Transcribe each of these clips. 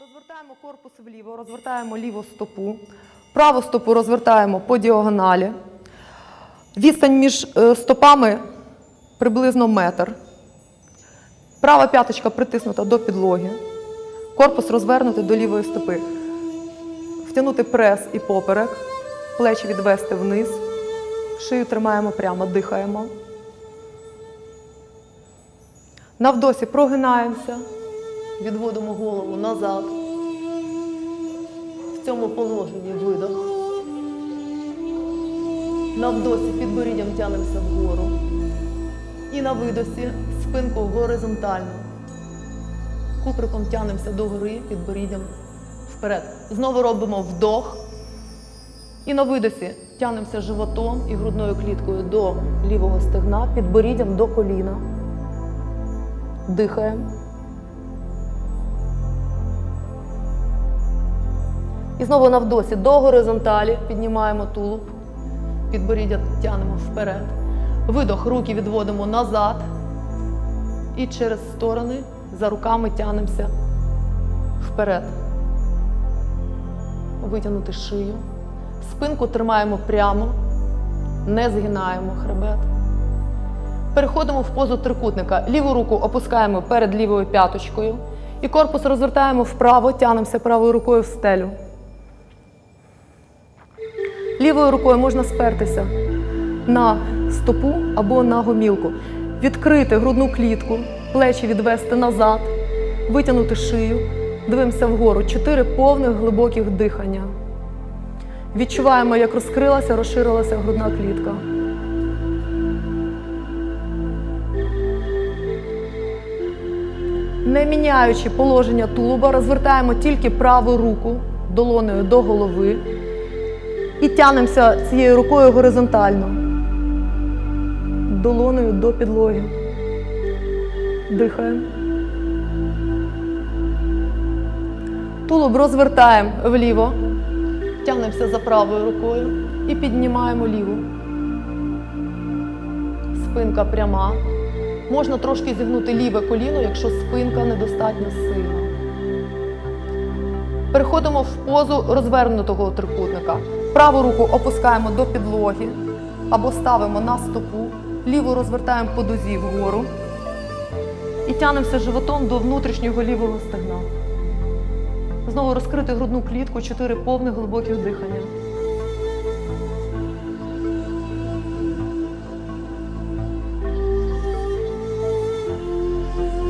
Розвертаємо корпус вліво, розвертаємо ліву стопу. Праву стопу розвертаємо по діагоналі. Відстань між е, стопами приблизно метр. Права п'яточка притиснута до підлоги. Корпус розвернути до лівої стопи. Втягнути прес і поперек. Плечі відвести вниз. Шию тримаємо прямо, дихаємо. На вдосі прогинаємося. Відводимо голову назад. В цьому положенні видох. На вдосі підборіддям тянемося вгору. І на видосі спинку горизонтально. Куприком тянемося догори, підборіддям вперед. Знову робимо вдох. І на видосі тянемося животом і грудною кліткою до лівого стегна, підборіддям до коліна. Дихаємо. І знову на вдосі до горизонталі піднімаємо тулуб, підборіддя тянемо вперед. Видох, руки відводимо назад. І через сторони за руками тянемося вперед. Витягнути шию. Спинку тримаємо прямо, не згинаємо хребет. Переходимо в позу трикутника. Ліву руку опускаємо перед лівою п'яточкою. І корпус розвертаємо вправо, тянемося правою рукою в стелю. Лівою рукою можна спертися на стопу або на гомілку. Відкрити грудну клітку, плечі відвести назад, витягнути шию. Дивимося вгору. Чотири повних глибоких дихання. Відчуваємо, як розкрилася, розширилася грудна клітка. Не міняючи положення тулуба, розвертаємо тільки праву руку долонею до голови і тянемося цією рукою горизонтально, долонею до підлоги. Дихаємо. Тулуб розвертаємо вліво, тягнемося за правою рукою і піднімаємо ліву. Спинка пряма. Можна трошки зігнути ліве коліно, якщо спинка недостатньо сильна. Переходимо в позу розвернутого трикутника. Праву руку опускаємо до підлоги або ставимо на стопу, ліву розвертаємо по дузі вгору і тянемося животом до внутрішнього лівого стегна. Знову розкрити грудну клітку, чотири повних глибоких дихання.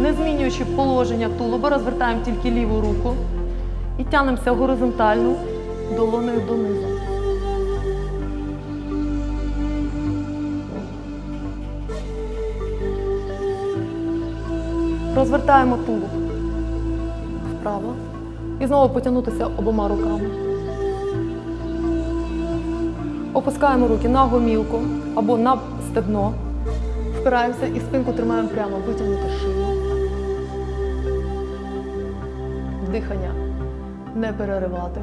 Не змінюючи положення тулуба, розвертаємо тільки ліву руку і тянемося горизонтально долонею донизу. Розвертаємо тулуб вправо і знову потягнутися обома руками. Опускаємо руки на гомілку або на стегно. Впираємося і спинку тримаємо прямо, витягнути шию. Дихання не переривати.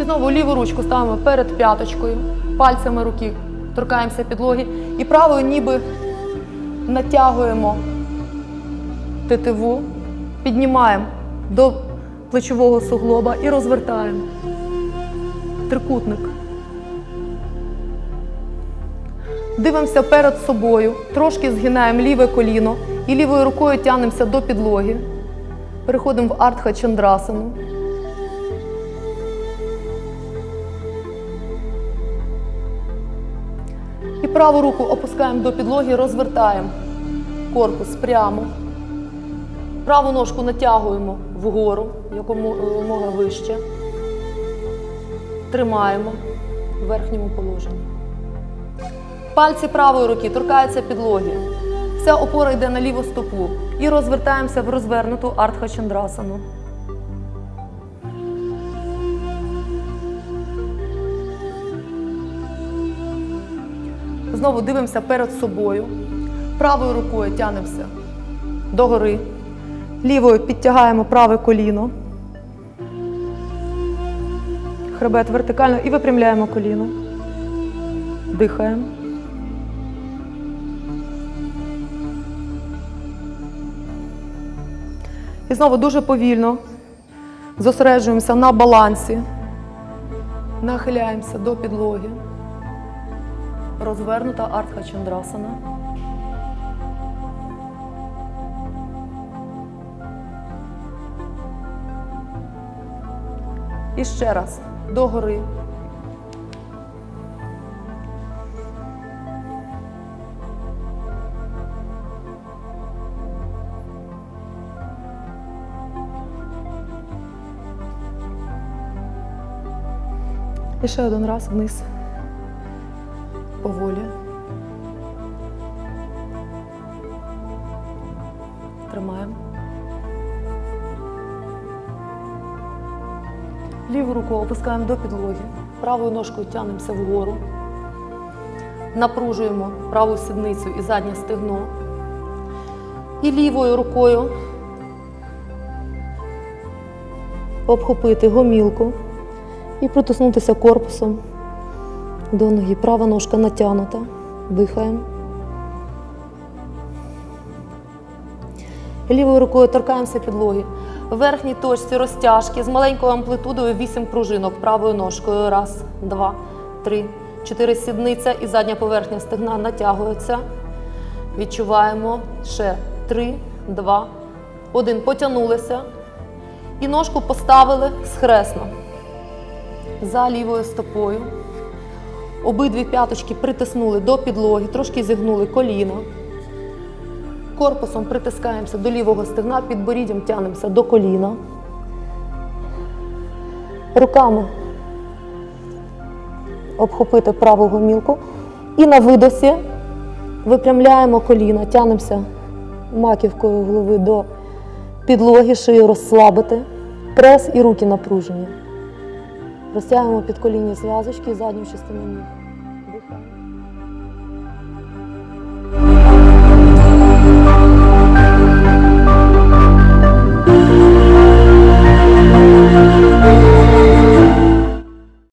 І знову ліву ручку ставимо перед п'яточкою, пальцями руки торкаємося підлоги і правою ніби натягуємо тетиву, піднімаємо до плечового суглоба і розвертаємо. Трикутник. Дивимося перед собою, трошки згинаємо ліве коліно і лівою рукою тягнемося до підлоги. Переходимо в артха чандрасану. І праву руку опускаємо до підлоги, розвертаємо корпус прямо. Праву ножку натягуємо вгору, якомога вище. Тримаємо в верхньому положенні. Пальці правої руки торкаються підлоги. Вся опора йде на ліву стопу. І розвертаємося в розвернуту артха чандрасану. Знову дивимося перед собою. Правою рукою тянемося догори. Лівою підтягаємо праве коліно. Хребет вертикально і випрямляємо коліно. Дихаємо. І знову дуже повільно зосереджуємося на балансі, нахиляємося до підлоги. Розвернута артха чандрасана. І ще раз догори. І ще один раз вниз. Поволі. Тримаємо. Ліву руку опускаємо до підлоги. Правою ножкою тягнемося вгору. Напружуємо праву сідницю і заднє стегно. І лівою рукою обхопити гомілку і притиснутися корпусом до ноги. Права ножка натягнута. Дихаємо. Лівою рукою торкаємося підлоги. В верхній точці розтяжки з маленькою амплитудою 8 пружинок правою ножкою. Раз, два, три, чотири сідниця і задня поверхня стегна натягується. Відчуваємо ще три, два, один. Потягнулися. І ножку поставили схресно за лівою стопою. Обидві п'яточки притиснули до підлоги, трошки зігнули коліно. Корпусом притискаємося до лівого стегна, підборіддям тягнемося до коліна. Руками обхопити праву гомілку. І на видосі випрямляємо коліна, тягнемося маківкою голови до підлоги, шию розслабити, прес і руки напружені. Розтягуємо підколінні зв'язочки і задню частину ніг. Дихаємо.